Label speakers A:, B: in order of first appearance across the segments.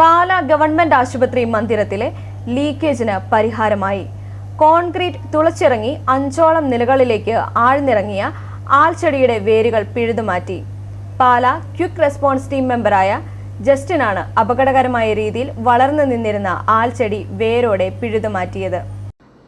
A: പാല government ആശുപത്രി മന്ദിരത്തിലെ ലീക്കേജിന് പരിഹാരമായി. Concrete തുളച്ചിറങ്ങി അഞ്ചോളം നിലകളിലേക്ക് ആഴ്ന്നിറങ്ങിയ ആൽച്ചെടിയുടെ വേരുകൾ പിഴുതുമാറ്റി പാല ക്വിക്ക് റെസ്പോൺസ് ടീം മെമ്പറായ ജസ്റ്റിനാണ് അപകടകരമായ രീതിയിൽ വളർന്നു നിന്നിരുന്ന ആൽച്ചെടി വേരോടെ പിഴുതുമാറ്റിയത്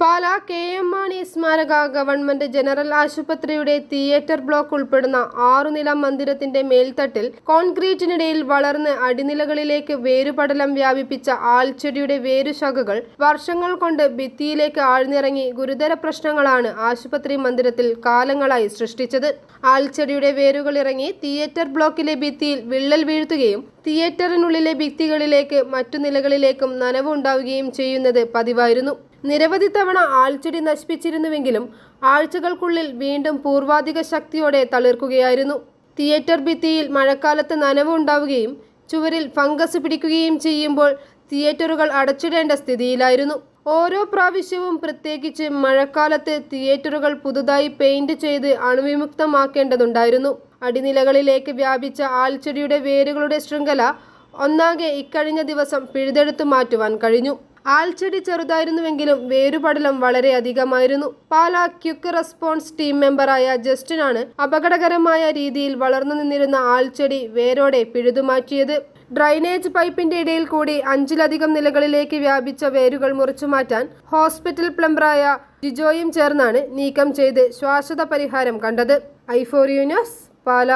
B: പാല കെ എം മാണി സ്മാരക ഗവൺമെന്റ് ജനറൽ ആശുപത്രിയുടെ തിയേറ്റർ ബ്ലോക്ക് ഉൾപ്പെടുന്ന ആറുനില മന്ദിരത്തിന്റെ മേൽത്തട്ടിൽ കോൺക്രീറ്റിനിടയിൽ വളർന്ന് അടിനിലകളിലേക്ക് വേരുപടലം വ്യാപിപ്പിച്ച ആൽച്ചെടിയുടെ വേരുശാഖകൾ വർഷങ്ങൾ കൊണ്ട് ഭിത്തിയിലേക്ക് ആഴ്ന്നിറങ്ങി ഗുരുതര പ്രശ്നങ്ങളാണ് ആശുപത്രി മന്ദിരത്തിൽ കാലങ്ങളായി സൃഷ്ടിച്ചത്. ആൽച്ചെടിയുടെ വേരുകൾ ഇറങ്ങി തിയേറ്റർ ബ്ലോക്കിലെ ഭിത്തിയിൽ വിള്ളൽ വീഴ്ത്തുകയും തിയേറ്ററിനുള്ളിലെ ഭിത്തികളിലേക്ക് മറ്റു നിലകളിലേക്കും നനവുണ്ടാവുകയും ചെയ്യുന്നത് പതിവായിരുന്നു. നിരവധി തവണ ആൾച്ചെടി നശിപ്പിച്ചിരുന്നുവെങ്കിലും ആഴ്ചകൾക്കുള്ളിൽ വീണ്ടും പൂർവാധിക ശക്തിയോടെ തളിർക്കുകയായിരുന്നു. തിയേറ്റർ ഭിത്തിയിൽ മഴക്കാലത്ത് നനവ് ഉണ്ടാവുകയും ചുവരിൽ ഫംഗസ് പിടിക്കുകയും ചെയ്യുമ്പോൾ തിയേറ്ററുകൾ അടച്ചിടേണ്ട സ്ഥിതിയിലായിരുന്നു. ഓരോ പ്രാവശ്യവും പ്രത്യേകിച്ച് മഴക്കാലത്ത് തിയേറ്ററുകൾ പുതുതായി പെയിന്റ് ചെയ്ത് അണുവിമുക്തമാക്കേണ്ടതുണ്ടായിരുന്നു. അടിനിലകളിലേക്ക് വ്യാപിച്ച ആൽച്ചെടിയുടെ വേരുകളുടെ ശൃംഖല ഒന്നാകെ ഇക്കഴിഞ്ഞ ദിവസം പിഴുതെടുത്തു മാറ്റുവാൻ കഴിഞ്ഞു. ആൽച്ചെടി ചെറുതായിരുന്നുവെങ്കിലും വേരുപടലം വളരെ അധികമായിരുന്നു. പാലാ ക്യുക്ക് റെസ്പോൺസ് ടീം മെമ്പറായ ജസ്റ്റിനാണ് അപകടകരമായ രീതിയിൽ വളർന്നു നിന്നിരുന്ന ആൽച്ചെടി വേരോടെ പിഴുതുമാറ്റിയത്. ഡ്രൈനേജ് പൈപ്പിന്റെ ഇടയിൽ കൂടി അഞ്ചിലധികം നിലകളിലേക്ക് വ്യാപിച്ച വേരുകൾ മുറിച്ചു മാറ്റാൻ ഹോസ്പിറ്റൽ പ്ലംബറായ ജിജോയും ചേർന്നാണ് നീക്കം ചെയ്ത് ശ്വാസത പരിഹാരം കണ്ടത്. ഐഫോറിയൂനസ് പാല.